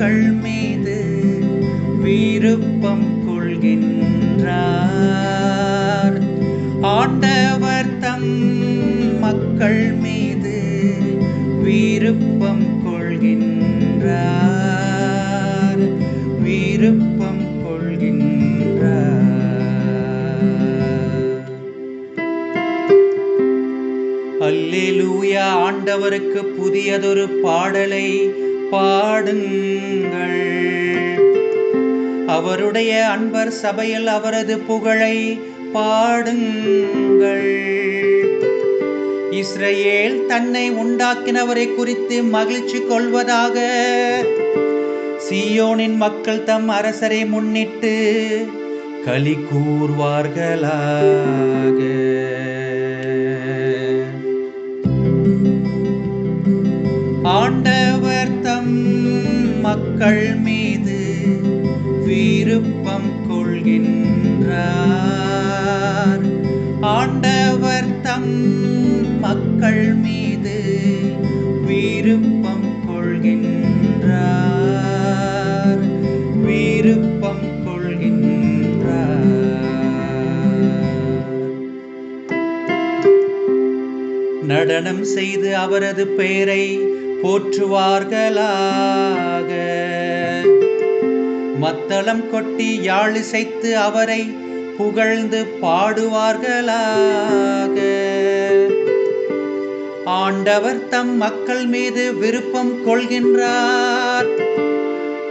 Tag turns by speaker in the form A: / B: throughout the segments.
A: மக்கள் மீது விருப்பம் கொள்கின்றார். ஆண்டவர் தம் மக்கள் மீது விருப்பம் கொள்கின்றார். விருப்பம் கொள்கின்றார். அல்லேலூயா ஆண்டவருக்கு புதியதொரு பாடலை பாடுங்கள். அவருடைய அன்பர் சபையில் அவரது புகழை பாடுங்கள். இஸ்ரேல் தன்னை உண்டாக்கினவரை குறித்து மகிழ்ச்சி கொள்வதாக சியோனின் மக்கள் தம் அரசரை முன்னிட்டு களி கூறுவார்களாக ஆண்ட மக்கள் மீது விருப்பம் கொள்கின்றார். ஆண்டவர் தம் மக்கள் மீது விருப்பம் கொள்கின்றார். விருப்பம் நடனம் செய்து அவரது பெயரை போற்றுவார்களாக. மத்தளம் கொட்டி யாழிசைத்து அவரை புகழ்ந்து பாடுவார்களாக. ஆண்டவர் தம் மக்கள் மீது விருப்பம் கொள்கின்றார்.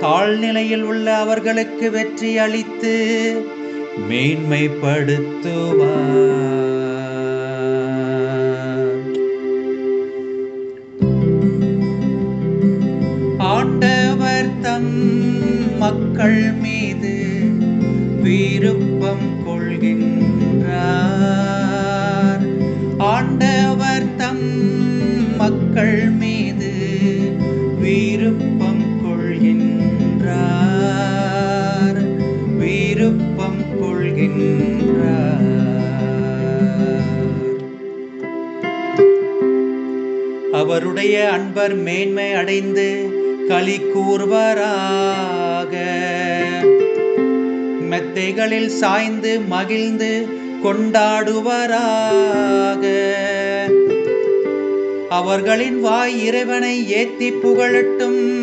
A: தாழ்நிலையில் உள்ள அவர்களுக்கு வெற்றி அளித்து மேன்மைப்படுத்துவார். ஆண்டவர் மக்கள் மீது விருப்பம் கொள்கின்றார். ஆண்டவர் தம் மக்கள் மீது விருப்பம் கொள்கின்றார். விருப்பம் கொள்கின்றார் அவருடைய அன்பர் மேன்மை அடைந்து களி கூறுவராக. மெத்தைகளில் சாய்ந்து மகிழ்ந்து கொண்டாடுவராக. அவர்களின் வாய் இறைவனை ஏத்தி புகழட்டும்.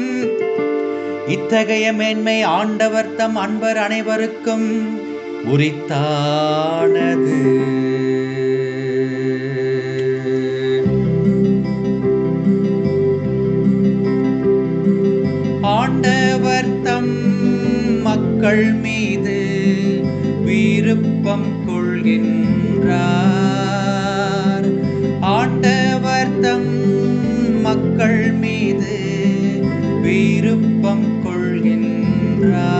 A: இத்தகைய மேன்மை ஆண்டவர் தம் அன்பர் அனைவருக்கும் உரித்தானது. மக்கள் மீது விருப்பம் கொள்கின்றார். ஆண்டவர் தம் மக்கள் மீது விருப்பம் கொள்கின்றார்.